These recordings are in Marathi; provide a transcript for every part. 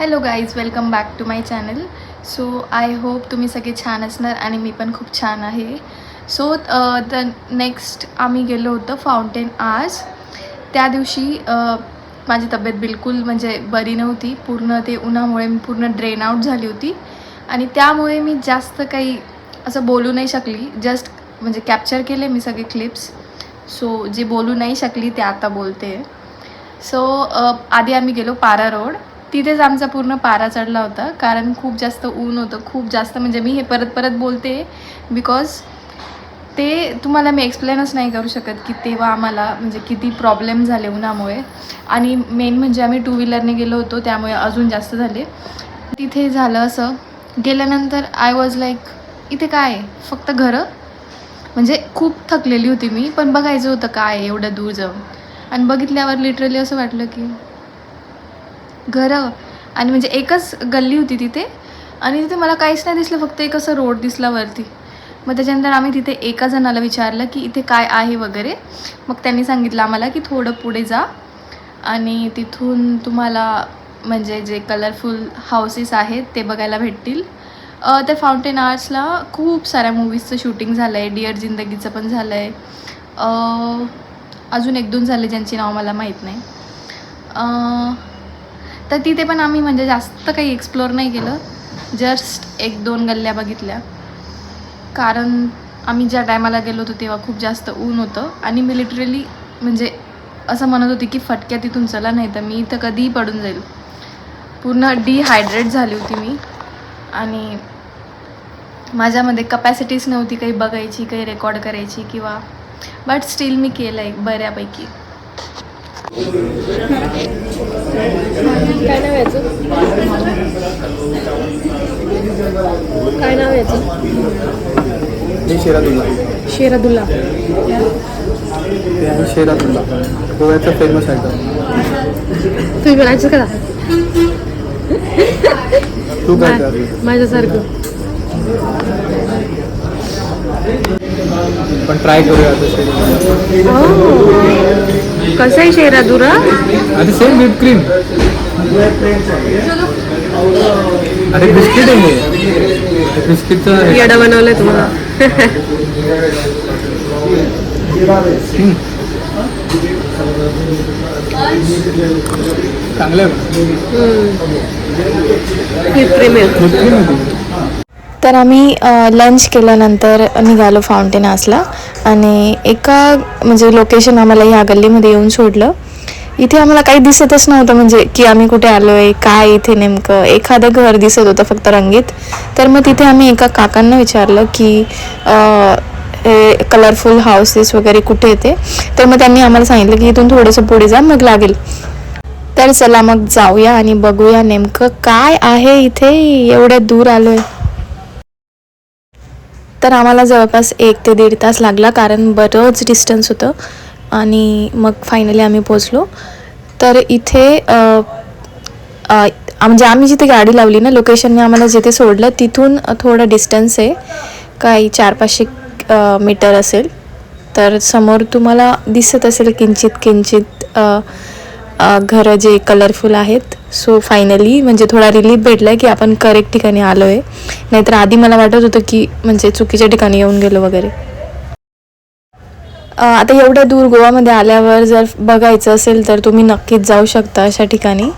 Hello guys welcome back to my channel so I hope तुम्ही सगळे छान असणार आणि मी पण खूप छान आहे. सो द नेक्स्ट आम्ही गेलो होतो फाउंटेन आज. त्या दिवशी uh, माझी तब्येत बिलकुल म्हणजे बरी नव्हती. पूर्ण ते उन्हामुळे मी पूर्ण ड्रेन आऊट झाली होती. आणि त्यामुळे मी जास्त काही असं बोलू नाही शकली. जस्ट म्हणजे कॅप्चर केले मी सगळे क्लिप्स सो जे बोलू नाही शकली ते आता बोलते. सो uh, आधी आम्ही गेलो पारा रोड. तिथेच आमचा पूर्ण पारा चढला होता कारण खूप जास्त ऊन होतं खूप जास्त म्हणजे मी हे परत परत बोलते बिकॉज ते तुम्हाला मी एक्सप्लेनच नाही करू शकत की तेव्हा आम्हाला म्हणजे किती प्रॉब्लेम झाले उन्हामुळे. आणि मेन म्हणजे आम्ही टू व्हीलरने गेलो होतो त्यामुळे अजून जास्त झाले. तिथे झालं असं गेल्यानंतर आय वॉज लाईक इथे काय आहे? फक्त घरं? म्हणजे खूप थकलेली होती मी पण बघायचं होतं काय एवढं दूर जाऊन आणि बघितल्यावर लिटरली असं वाटलं की घरं आणि म्हणजे एकच गल्ली होती तिथे आणि तिथे मला काहीच नाही दिसलं फक्त एक असं रोड दिसला वरती. मग त्याच्यानंतर आम्ही तिथे एका जणाला विचारलं की इथे काय आहे वगैरे. मग त्यांनी सांगितलं आम्हाला की थोडं पुढे जा आणि तिथून तुम्हाला म्हणजे जे कलरफुल हाऊसेस आहेत ते बघायला भेटतील. त्या फाउंटेन आर्ट्सला खूप साऱ्या मूवीजचं शूटिंग झालं आहे डिअर जिंदगीचं पण झालं आहे अजून एक दोन झाले ज्यांची नाव मला माहीत नाही. तर तिथे पण आम्ही म्हणजे जास्त काही एक्सप्लोअर नाही केलं. जस्ट एक दोन गल्ल्या बघितल्या. कारण आम्ही ज्या टायमाला गेलो होतो तेव्हा खूप जास्त ऊन होतं. आणि मी लिटरली म्हणजे असं म्हणत होती की फटक्या तिथून चला नाही तर मी इथं कधीही पडून जाईल. पूर्ण डिहायड्रेट झाली होती मी. आणि माझ्यामध्ये कपॅसिटीच नव्हती काही बघायची काही रेकॉर्ड करायची किंवा बट स्टील मी केलं आहे बऱ्यापैकी. काय नाव याचं? काय नाव याचं? शेरादुल्ला. शेरादुल्ला. आहे शेरादुल्ला. गोव्याचा फेमस आयटम तुम्ही बनायचं का? तू काय? माझ्यासारखं. पण ट्राय करूया आता कसं आहे शेरादुरा अरे सेम व्हिप क्रीम अरे बिस्किट आहे हे. बिस्किटचं येडा बनवलंय तुम्हाला. चांगलं. तर आम्ही लंच केल्यानंतर निघालो फाउंटेन आसला आणि एका म्हणजे लोकेशन आम्हाला ह्या गल्लीमध्ये येऊन सोडलं. इथे आम्हाला काही दिसतच नव्हतं म्हणजे की आम्ही कुठे आलो आहे काय इथे नेमकं? एखादं घर दिसत होतं फक्त रंगीत. तर मग तिथे आम्ही एका काकांना विचारलं की हे कलरफुल हाऊसेस वगैरे कुठे येते तर मग त्यांनी आम्हाला सांगितलं की इथून थोडंसं पुढे जा मग लागेल. तर चला मग जाऊया आणि बघूया नेमकं काय आहे इथे एवढ्या दूर आलोय. तर आम्हाला जवळपास एक ते दीड तास लागला कारण बरंच डिस्टन्स होतं. आणि मग फायनली आम्ही पोचलो तर इथे म्हणजे आम्ही जिथे गाडी लावली ना लोकेशनने आम्हाला जिथे सोडलं तिथून थोडं डिस्टन्स आहे. काही चार पाचशे मीटर असेल. तर समोर तुम्हाला दिसत असेल किंचित किंचित घरं जे कलरफुल आहेत. सो फायनली म्हणजे थोडा रिलीफ भेटला की आपण करेक्ट ठिकाणी आलो आहे नाहीतर आधी मला वाटत होतं की म्हणजे चुकीच्या ठिकाणी येऊन गेलो वगैरे. आता एवढ्या दूर गोवामध्ये आल्यावर जर बघायचं असेल तर तुम्ही नक्कीच जाऊ शकता अशा ठिकाणी.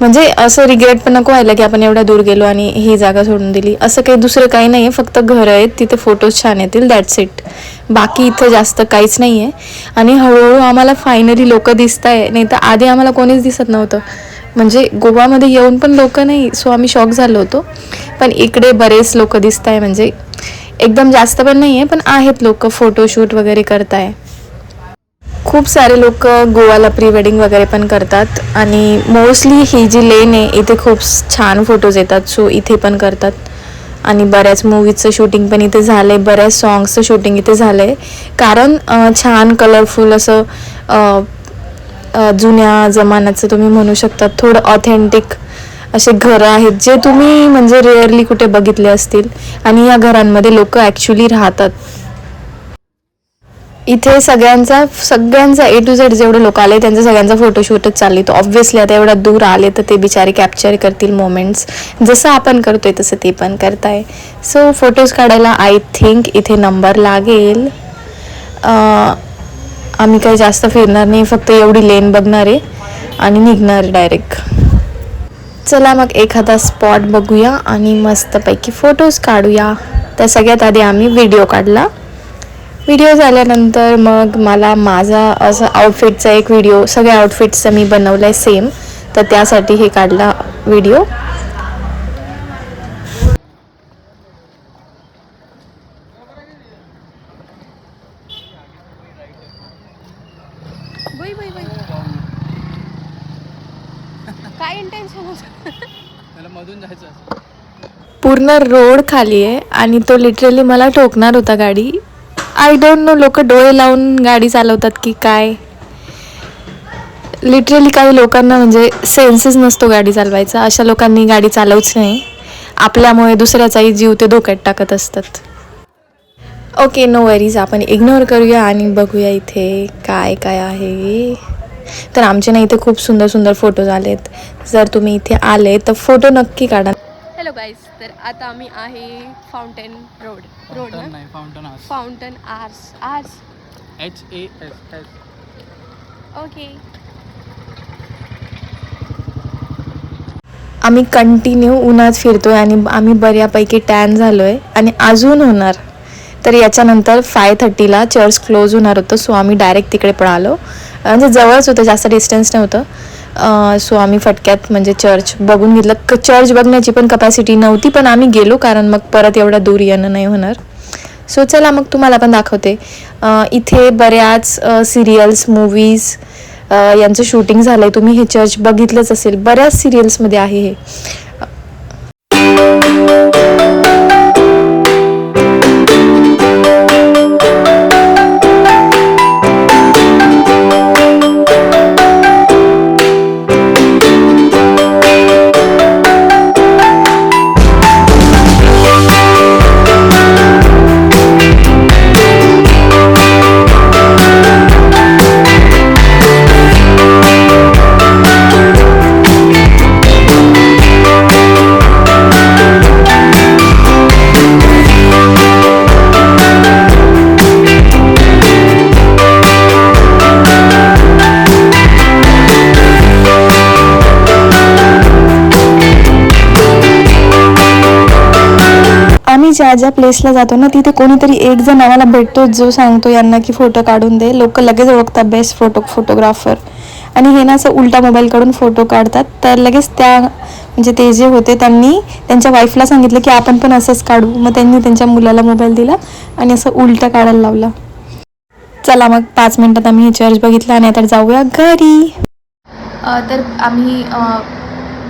म्हणजे असं रिग्रेट पण नको व्हायला की आपण एवढ्या दूर गेलो आणि ही जागा सोडून दिली. असं काही दुसरं काही नाही आहे फक्त घरं आहेत तिथे फोटोज छान येतील दॅट्स इट बाकी इथं जास्त काहीच नाही आहे आणि हळूहळू आम्हाला फायनली लोक दिसत आहे नाही तर आधी आम्हाला कोणीच दिसत नव्हतं. म्हणजे गोवामध्ये येऊन पण लोक नाही सो आम्ही शॉक झालो होतो. पण इकडे बरेच लोक दिसत आहे म्हणजे एकदम जास्त पण नाही आहे पण आहेत लोक फोटोशूट वगैरे करताय. खूप सारे लोक गोवाला प्री वेडिंग वगैरे पण करतात आणि मोस्टली ही जी लेन आहे इथे खूप छान फोटोज येतात सो इथे पण करतात. आणि बऱ्याच मूवीजचं शूटिंग पण इथे झालं आहे बऱ्याच सॉंग्सचं शूटिंग इथे झालं आहे कारण छान कलरफुल असं जुन्या जमान्याचं तुम्ही म्हणू शकता थोडं ऑथेंटिक असे घरं आहेत जे तुम्ही म्हणजे रेअरली कुठे बघितले असतील. आणि या घरांमध्ये लोक ॲक्च्युली राहतात. इथे सगळ्यांचा सगळ्यांचा ए टू झेड जेवढे लोक आले त्यांचा सगळ्यांचा फोटोशूटच चालली. तो ऑब्व्हियसली आता एवढा दूर आले तर ते बिचारे कॅप्चर करतील मोमेंट्स जसं आपण करतोय तसं ते पण करताय. सो फोटोज काढायला आय थिंक इथे नंबर लागेल. आम्ही काही जास्त फिरणार नाही फक्त एवढी लेन बघणार आहे आणि निघणार डायरेक्ट चला मग एखादा स्पॉट बघूया आणि मस्तपैकी फोटोज काढूया. त्या सगळ्यात आधी आम्ही व्हिडिओ काढला. व्हिडिओ झाल्यानंतर मग मला माझा असं आउटफिटचा एक व्हिडिओ सगळ्या आउटफिटचा मी बनवलं आहे सेम तर त्यासाठी हे काढला व्हिडिओ काय इंटेन्शन त्याला मधून जायचं पूर्ण रोड खाली आहे आणि तो लिटरली मला ठोकणार होता गाडी. आय डोंट नो लोक डोळे लावून गाडी चालवतात की काय? लिटरली काही लोकांना म्हणजे सेन्सेस नसतो गाडी चालवायचा. अशा लोकांनी गाडी चालवूच नाही. आपल्यामुळे दुसऱ्याचाही जीव ते धोक्यात टाकत असतात. ओके नो वरीज आपण इग्नोर करूया आणि बघूया इथे काय काय आहे. तर आमचे ना इथे खूप सुंदर सुंदर फोटोज आलेत. जर तुम्ही इथे आले तर फोटो नक्की काढा. हॅलो गाईज तर आता आम्ही आहे फाउंटेन रोड रोड फाउंटन ना? नाही फाउंटन हाऊस फाउंटन आर्स hours H A S S okay आम्ही कंटिन्यू उन्हात फिरतोय आणि आम्ही बऱ्यापैकी टॅन झालोय आणि अजून होणार. तर याच्यानंतर फाय थर्टीला चर्च क्लोज होणार होतं सो आम्ही डायरेक्ट तिकडे पळालो. म्हणजे जवळच होतं जास्त डिस्टन्स नव्हतं. सो आम्ही फटक्यात म्हणजे चर्च बघून घेतलं. क चर्च बघण्याची पण कपॅसिटी नव्हती पण आम्ही गेलो कारण मग परत एवढा दूर येणं नाही होणार. सो चला मग तुम्हाला पण दाखवते. इथे बऱ्याच सिरियल्स मूवीज यांचं शूटिंग झालं आहे तुम्ही हे चर्च बघितलंच असेल. बऱ्याच सिरियल्समध्ये आहे हे. ज्या ज्या प्लेसला जातो ना तिथे कोणीतरी एक जण आम्हाला भेटतो जो सांगतो यांना की फोटो काढून दे. लोक लगेच ओळखतात बेस्ट फोटो फोटोग्राफर आणि हे ना असं उलटा मोबाईल काढून फोटो काढतात. तर लगेच त्या म्हणजे ते जे होते त्यांनी त्यांच्या वाईफला सांगितलं की आपण पण असंच काढू. मग त्यांनी त्यांच्या मुलाला मोबाईल दिला आणि असं उलटा काढायला लावला. चला मग पाच मिनटात आम्ही हे चर्च बघितलं आणि आता जाऊया घरी. तर आम्ही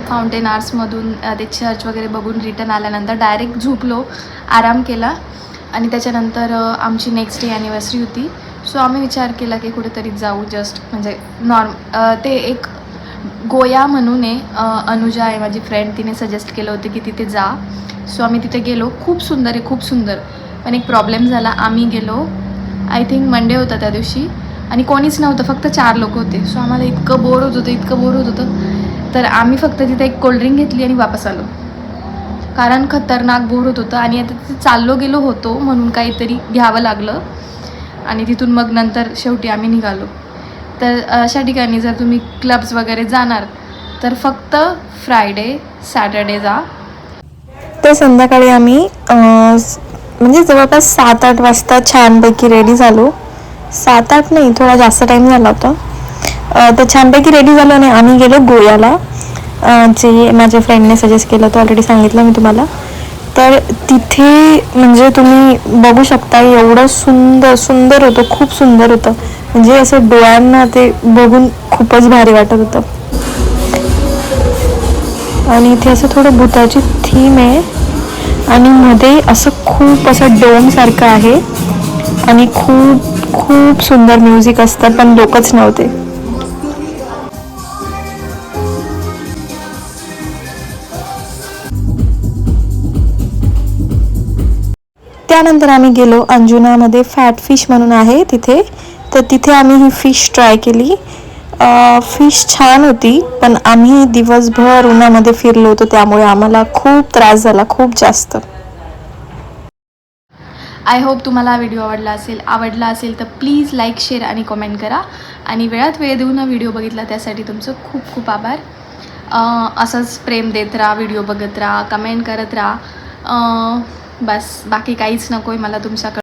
फाउंटेन आर्ट्समधून ते चर्च वगैरे बघून रिटर्न आल्यानंतर डायरेक्ट झोपलो आराम केला. आणि त्याच्यानंतर आमची नेक्स्ट डे ॲनिव्हर्सरी होती. सो आम्ही विचार केला की कुठेतरी जाऊ जस्ट म्हणजे नॉर्म ते एक गोया म्हणून आहे अनुजा आहे माझी फ्रेंड तिने सजेस्ट केलं होतं की तिथे जा. सो आम्ही तिथे गेलो. खूप सुंदर आहे खूप सुंदर. पण एक प्रॉब्लेम झाला. आम्ही गेलो. आय थिंक मंडे होता त्या दिवशी. आणि कोणीच नव्हतं फक्त चार लोक होते. सो आम्हाला इतकं बोर होत होतं इतकं बोर होत होतं. तर आम्ही फक्त तिथे एक कोल्ड्रिंक घेतली आणि वापस आलो. कारण खतरनाक बोर होत होतं आणि आता तिथे चाललो गेलो होतो म्हणून काहीतरी घ्यावं लागलं. आणि तिथून मग नंतर शेवटी आम्ही निघालो. तर अशा ठिकाणी जर तुम्ही क्लब्स वगैरे जाणार तर फक्त फ्रायडे सॅटर्डे जा. तर संध्याकाळी आम्ही म्हणजे जवळपास सात आठ वाजता छानपैकी रेडी झालो. सात आठ नाही थोडा जास्त टाईम झाला होता. तर छानपैकी रेडी झालो आणि आम्ही गेलो गोव्याला. जे माझ्या फ्रेंडने सजेस्ट केलं होतं ऑलरेडी सांगितलं मी तुम्हाला. तर तिथे म्हणजे तुम्ही बघू शकता एवढं सुंदर सुंदर होतं खूप सुंदर होतं. म्हणजे असं डोळ्यांना ते बघून खूपच भारी वाटत होतं. आणि इथे असं थोडं भूताची थीम आहे. आणि मध्ये असं खूप असं डोम सारखं आहे. आणि खूप खूप सुंदर म्युझिक असतं पण लोकच नव्हते. त्यानंतर आम्ही गेलो अंजुनामध्ये फॅट फिश म्हणून आहे तिथे. तर तिथे आम्ही ही फिश ट्राय केली. फिश छान होती पण आम्ही दिवसभर उन्हामध्ये फिरलो होतो त्यामुळे आम्हाला खूप त्रास झाला खूप जास्त. आय होप तुम्हाला हा व्हिडिओ आवडला असेल आवडला असेल तर प्लीज लाईक शेअर आणि कमेंट करा. आणि वेळात वेळ देऊन हा व्हिडिओ बघितला त्यासाठी तुमचं खूप खूप आभार. असंच प्रेम देत राहा व्हिडिओ बघत राहा कमेंट करत राहा. बस बाकी काहीच नको आहे मला तुमच्याकडं.